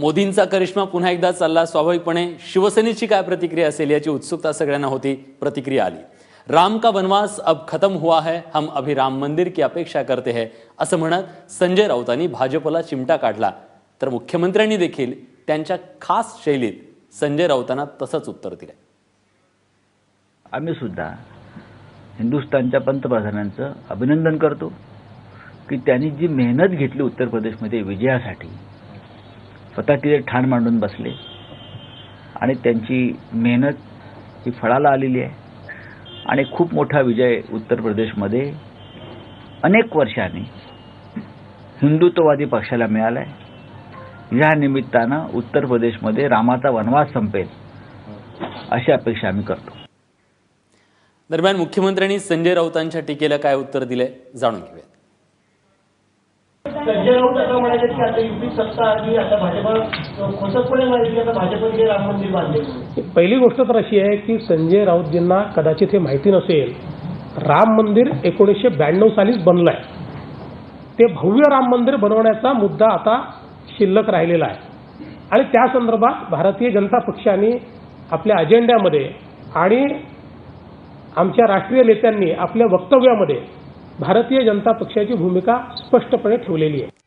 मोदींचा करिश्मा पुन्हा एकदा चालला. स्वाभाविकपणे शिवसेनेची काय प्रतिक्रिया असेल याची उत्सुकता सगळ्यांना होती प्रतिक्रिया आली. राम का वनवास अब खत्म हुआ है हम अभी राम मंदिर की अपेक्षा करते हैं असं म्हणत संजय राऊतांनी भाजपला चिमटा काढला. तर मुख्यमंत्र्यांनी देखील त्यांच्या खास शैलीत संजय राऊतांना तसंच उत्तर दिलं आम्ही सुद्धा हिंदुस्थानच्या पंतप्रधानांचं अभिनंदन करतो की त्यांनी जी मेहनत घेतली उत्तर प्रदेशमध्ये विजयासाठी स्वतः तिथे ठाण मांडून बसले. आणि त्यांची मेहनत ही फळाला आलेली आहे. आणि खूप मोठा विजय उत्तर प्रदेशमध्ये अनेक वर्षांनी हिंदुत्ववादी पक्षाला मिळाला आहे या निमित्तानं उत्तर प्रदेशमध्ये रामाचा वनवास संपेल अशी अपेक्षा आम्ही करतो. दरम्यान मुख्यमंत्र्यांनी संजय राऊतांच्या टीकेला काय उत्तर दिले जाणून घेऊया संजय राऊत असं म्हणाले की आता युपी सत्ता आली आता भाजपा खोचकपणे म्हणाले की आता भाजपने राम मंदिर बांधले. पहिली गोष्ट तर अशी आहे की संजय राऊतजींना कदाचित हे माहिती नसेल राम मंदिर एकोणीसशे ब्याण्णव सालीच बनलं आहे ते भव्य राम मंदिर बनवण्याचा मुद्दा आता शिल्लक राहिलेला आहे. आणि त्या संदर्भात भारतीय जनता पक्षाने आपल्या अजेंड्यामध्ये आणि आमच्या राष्ट्रीय नेत्यांनी आपल्या वक्तव्यामध्ये भारतीय जनता पक्षाची भूमिका स्पष्टपणे ठेवलेली आहे.